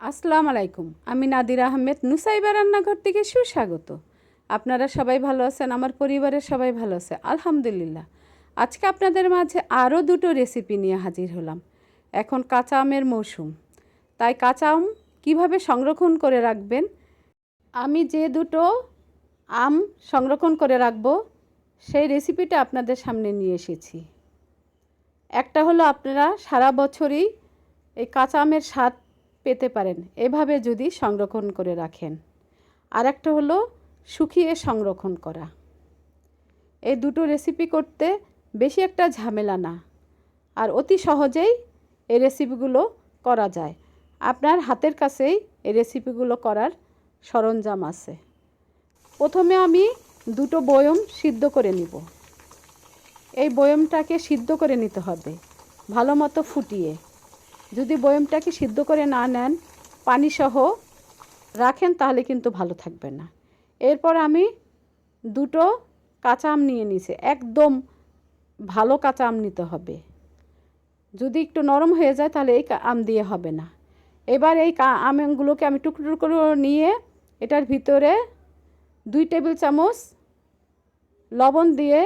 আসসালামু আলাইকুম। আমি নাদির আহমেদ নুসাইবা রান্নাঘর থেকে সুস্বাগত। আপনারা সবাই ভালো আছেন? আমার পরিবারের সবাই ভালো আছে, আলহামদুলিল্লাহ। আজকে আপনাদের মাঝে আরও দুটো রেসিপি নিয়ে হাজির হলাম। এখন কাঁচা আমের মৌসুম। তাই কাঁচা আম কীভাবে সংরক্ষণ করে রাখবেন? আমি যে দুটো আম সংরক্ষণ করে রাখব, সেই রেসিপিটা আপনাদের সামনে নিয়ে এসেছি। একটা হলো আপনারা সারা বছরই এই কাঁচা আমের স্বাদ পেতে পারেন। এভাবে যদি সংরক্ষণ করে রাখেন। আর একটা হলো শুকিয়ে সংরক্ষণ করা। এই দুটো রেসিপি করতে বেশি একটা ঝামেলা না। আর অতি সহজেই এই রেসিপিগুলো করা যায়। আপনার হাতের কাছেই এই রেসিপিগুলো করার সরঞ্জাম আছে। প্রথমে আমি দুটো বয়ম সিদ্ধ করে নিব। এই বয়মটাকে সিদ্ধ করে নিতে হবে। ভালো মতো ফুটিয়ে। যদি বয়মটাকে সিদ্ধ করে না নেন পানি সহ রাখেন, তাহলে কিন্তু ভালো থাকবে না। এরপর আমি দুটো কাঁচা আম নিয়ে নিছি একদম ভালো কাঁচা আম নিতে হবে। যদি একটু নরম হয়ে যায়, তাহলে এই আম দিয়ে হবে না। এবার এই আমগুলোকে আমি টুকরো টুকরো নিয়ে এটার ভিতরে দুই টেবিল চামচ লবণ দিয়ে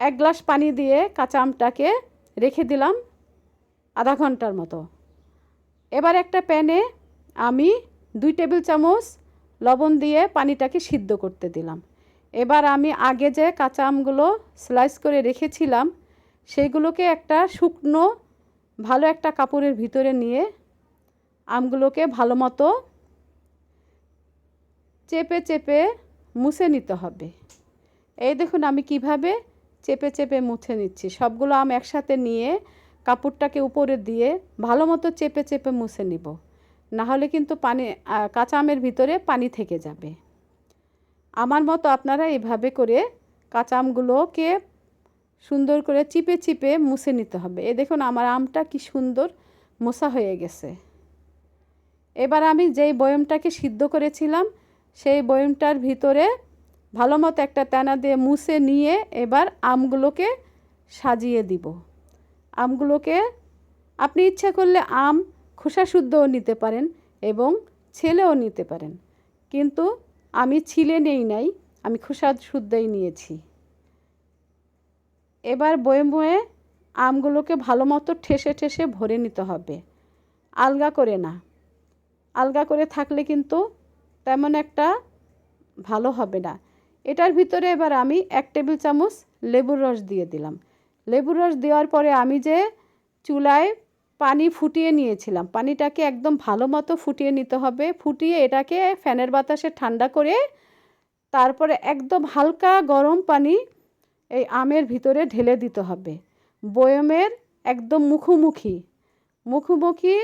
এক গ্লাস পানি দিয়ে কাঁচা আমটাকে রেখে দিলাম। আধা ঘণ্টার মতো। এবার একটা প্যানে আমি দুই টেবিল চামচ লবণ দিয়ে পানিটাকে সিদ্ধ করতে দিলাম। এবার আমি আগে যে কাঁচা আমগুলো স্লাইস করে রেখেছিলাম সেইগুলোকে একটা শুকনো, ভালো একটা কাপড়ের ভিতরে নিয়ে আমগুলোকে ভালো মতো চেপে চেপে মুছে নিতে হবে। এই দেখুন আমি কীভাবে চেপে চেপে মুছে নিচ্ছি। সবগুলো আম একসাথে নিয়ে কাপড়টাকে উপরে দিয়ে ভালো মতো চেপে চেপে মুছে নিব। না হলে কিন্তু পানি কাঁচা আমের ভিতরে পানি থেকে যাবে। আমার মতো আপনারা এভাবে করে কাঁচা আমগুলোকে সুন্দর করে চিপে চিপে মুছে নিতে হবে। এ দেখুন আমার আমটা কি সুন্দর মোছা হয়ে গেছে। এবার আমি যেই বয়মটাকে সিদ্ধ করেছিলাম, সেই বয়মটার ভিতরে ভালো মতো একটা তেনা দিয়ে মুছে নিয়ে এবার আমগুলোকে সাজিয়ে দিব। আমগুলোকে আপনি ইচ্ছা করলে আম, খোসা শুদ্ধও নিতে পারেন এবং ছেলেও নিতে পারেন। কিন্তু আমি ছিলে নেই নাই, আমি খোসা শুদ্ধই নিয়েছি। এবার বয়ে বয়ে আমগুলোকে ভালো মতো ঠেসে ঠেসে ভরে নিতে হবে। আলগা করে না। আলগা করে থাকলে কিন্তু তেমন একটা ভালো হবে না। এটার ভিতরে এবার আমি এক টেবিল চামচ লেবুর রস দিয়ে দিলাম। লেবুর রস দেওয়ার পরে আমি যে চুলায় পানি ফুটিয়ে নিয়েছিলাম, পানিটাকে একদম ভালো মতো ফুটিয়ে নিতে হবে, ফুটিয়ে এটাকে ফ্যানের বাতাসে ঠান্ডা করে তারপরে একদম হালকা গরম পানি এই আমের ভিতরে ঢেলে দিতে হবে। বয়মের একদম মুখোমুখি মুখোমুখি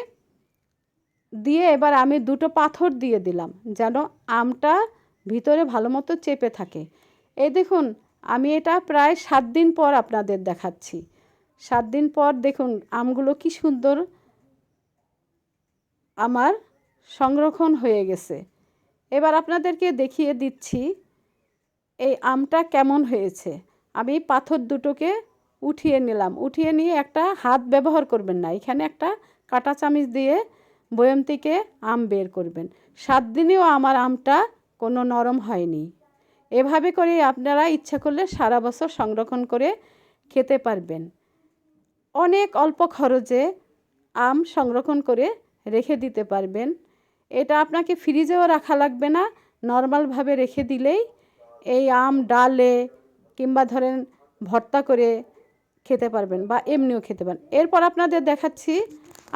দিয়ে এবার আমি দুটো পাথর দিয়ে দিলাম যেন আমটা ভিতরে ভালো মতো চেপে থাকে। এই দেখুন আমি এটা প্রায় সাত দিন পর আপনাদের দেখাচ্ছি। সাত দিন পর দেখুন, আমগুলো কি সুন্দর আমার সংরক্ষণ হয়ে গেছে। এবার আপনাদেরকে দেখিয়ে দিচ্ছি এই আমটা কেমন হয়েছে। আমি পাথর দুটোকে উঠিয়ে নিলাম। উঠিয়ে নিয়ে একটা হাত ব্যবহার করবেন না। এখানে একটা কাটা চামিচ দিয়ে বয়ম থেকে আম বের করবেন। সাত দিনেও আমার আমটা কোনো নরম হয়নি। এভাবে করে আপনারা ইচ্ছা করলে সারা বছর সংরক্ষণ করে খেতে পারবেন। অনেক অল্প খরচে আম সংরক্ষণ করে রেখে দিতে পারবেন। এটা আপনাকে ফ্রিজেও রাখা লাগবে না নর্মালভাবে রেখে দিলেই এই আম ডালে কিংবা ধরেন ভর্তা করে খেতে পারবেন বা এমনিও খেতে পারেন। এরপর আপনাদের দেখাচ্ছি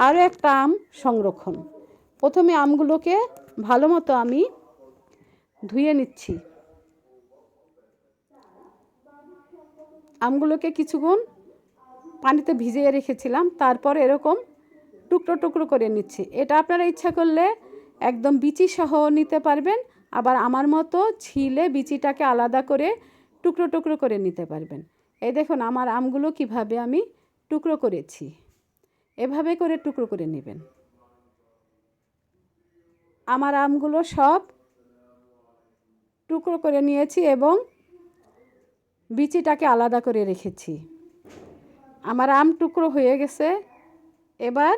আরও একটা আম সংরক্ষণ। প্রথমে আমগুলোকে ভালো মতো আমি ধুয়ে নিচ্ছি। আমগুলোকে কিছুক্ষণ পানিতে ভিজিয়ে রেখেছিলাম, তারপর এরকম টুকরো টুকরো করে নিচ্ছি। এটা আপনারা ইচ্ছা করলে একদম বিচি সহ নিতে পারবেন, আবার আমার মতো ছিলে বিচিটাকে আলাদা করে টুকরো টুকরো করে নিতে পারবেন। এই দেখুন আমার আমগুলো কীভাবে আমি টুকরো করেছি। এভাবে করে টুকরো করে নেবেন। আমার আমগুলো সব টুকরো করে নিয়েছি এবং বিচিটাকে আলাদা করে রেখেছি। আমার আম টুকরো হয়ে গেছে। এবার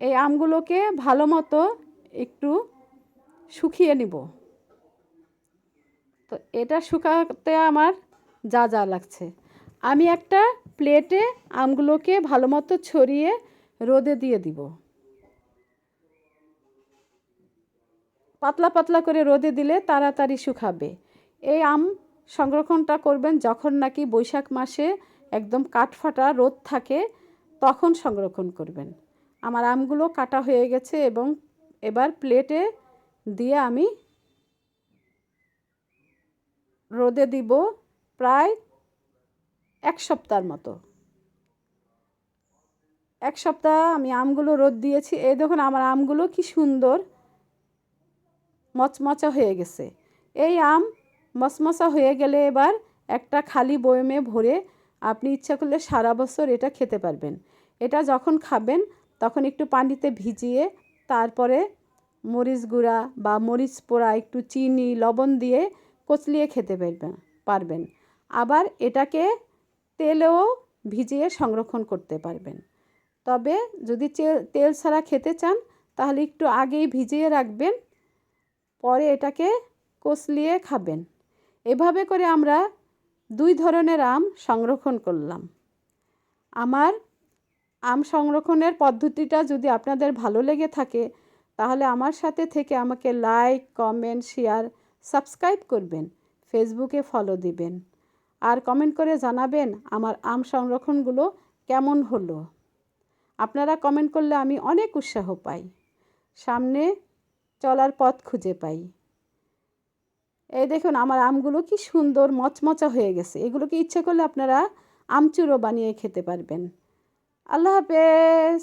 এই আমগুলোকে ভালো মতো একটু শুকিয়ে নিব। তো এটা শুকাতে আমার যা যা লাগছে। আমি একটা প্লেটে আমগুলোকে ভালো মতো ছড়িয়ে রোদে দিয়ে দিব। পাতলা পাতলা করে রোদে দিলে তাড়াতাড়ি শুকাবে। এই আম সংরক্ষণটা করবেন যখন নাকি বৈশাখ মাসে একদম কাঠফাটা রোদ থাকে, তখন সংরক্ষণ করবেন। আমার আমগুলো কাটা হয়ে গেছে এবং এবার প্লেটে দিয়ে আমি রোদে দিব প্রায় এক সপ্তাহের মতো। এক সপ্তাহ আমি আমগুলো রোদ দিয়েছি। এই দেখুন, আমার আমগুলো কি সুন্দর মচমচা হয়ে গেছে। এই আম মচমচা হয়ে গেলে এবার একটা খালি বয়মে ভরে আপনি ইচ্ছা করলে সারা বছর এটা খেতে পারবেন। এটা যখন খাবেন, তখন একটু পানিতে ভিজিয়ে তারপরে মরিচ গুঁড়া বা মরিচ পোড়া, একটু চিনি, লবণ দিয়ে কচলিয়ে খেতে পারবেন পারবেন। আবার এটাকে তেলেও ভিজিয়ে সংরক্ষণ করতে পারবেন। তবে যদি তেল ছাড়া খেতে চান, তাহলে একটু আগেই ভিজিয়ে রাখবেন, পরে এটাকে কচলিয়ে খাবেন। এভাবে করে আমরা দুই ধরনের আম সংরক্ষণ করলাম। আমার আম সংরক্ষণের পদ্ধতিটা যদি আপনাদের ভালো লেগে থাকে, তাহলে আমার সাথে থেকে আমাকে লাইক কমেন্ট শেয়ার সাবস্ক্রাইব করবেন ফেসবুকে ফলো দিবেন। আর কমেন্ট করে জানাবেন আমার আম সংরক্ষণগুলো কেমন হলো। আপনারা কমেন্ট করলে আমি অনেক উৎসাহ পাই। সামনে চলার পথ খুঁজে পাই। এই দেখুন, আমার আমগুলো কি সুন্দর মচমচা হয়ে গেছে। এগুলোকে ইচ্ছা করলে আপনারা আমচুরও বানিয়ে খেতে পারবেন। আল্লাহ হাফেজ।